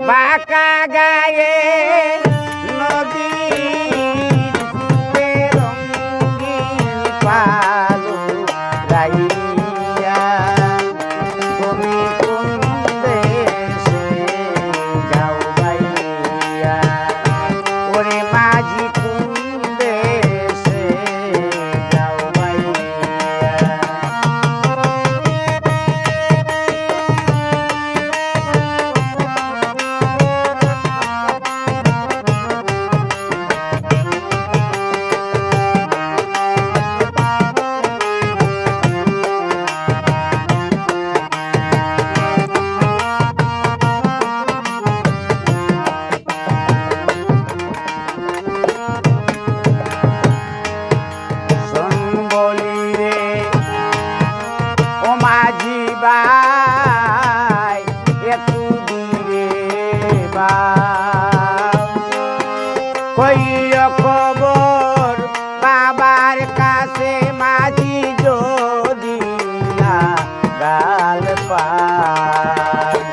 बाका गए। কাল পার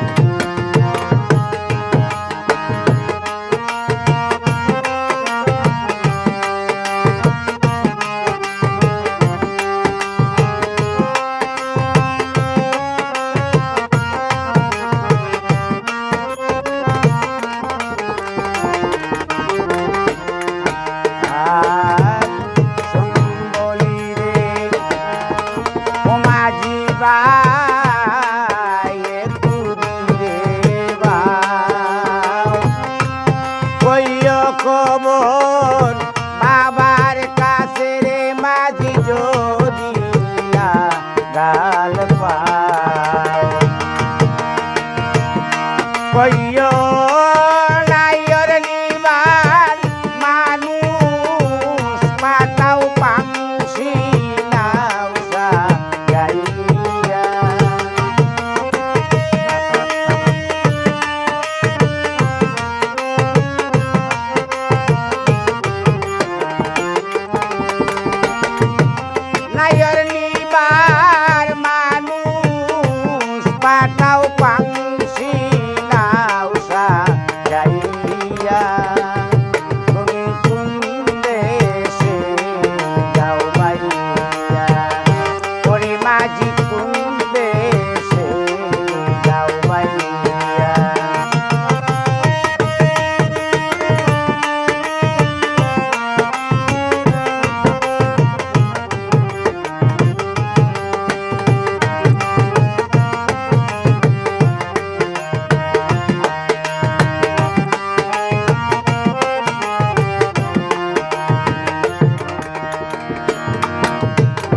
bye. নায়র নিবা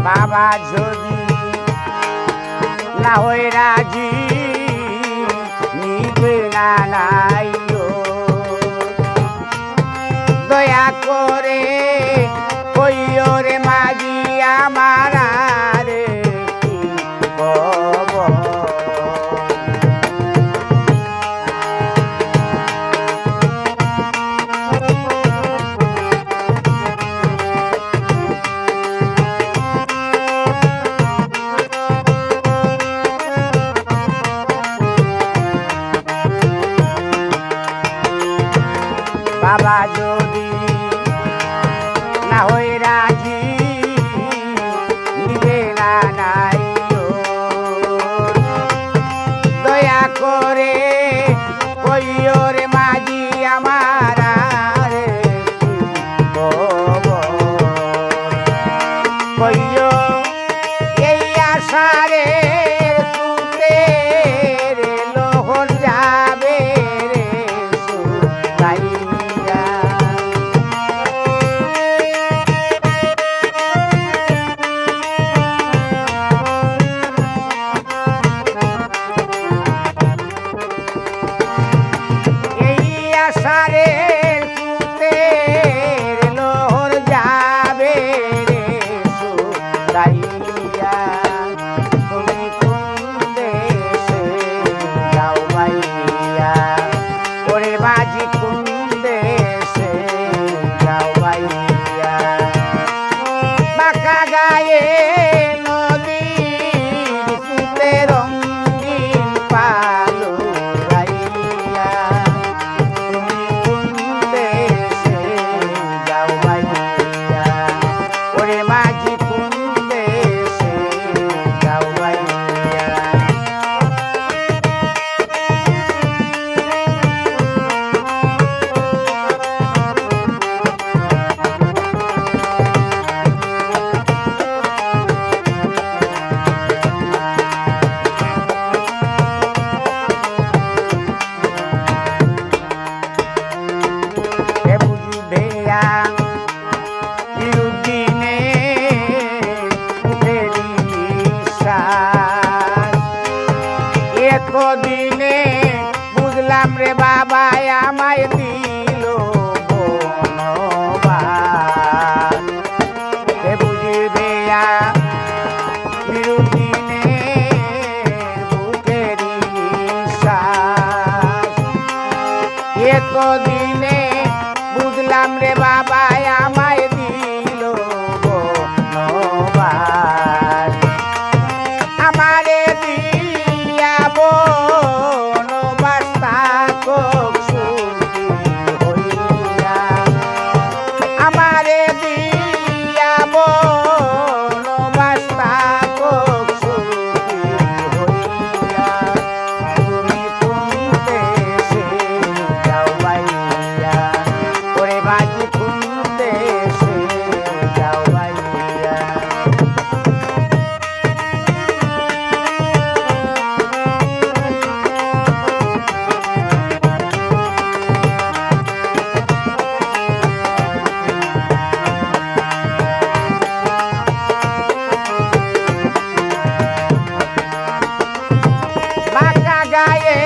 বাবা যদি না হয়ে রাজি নিবে না নাই দয়া করে जी রে বাবা আমায় দিল বুঝবে বিরুদিনে বুকেরি শ্বাস গায়ে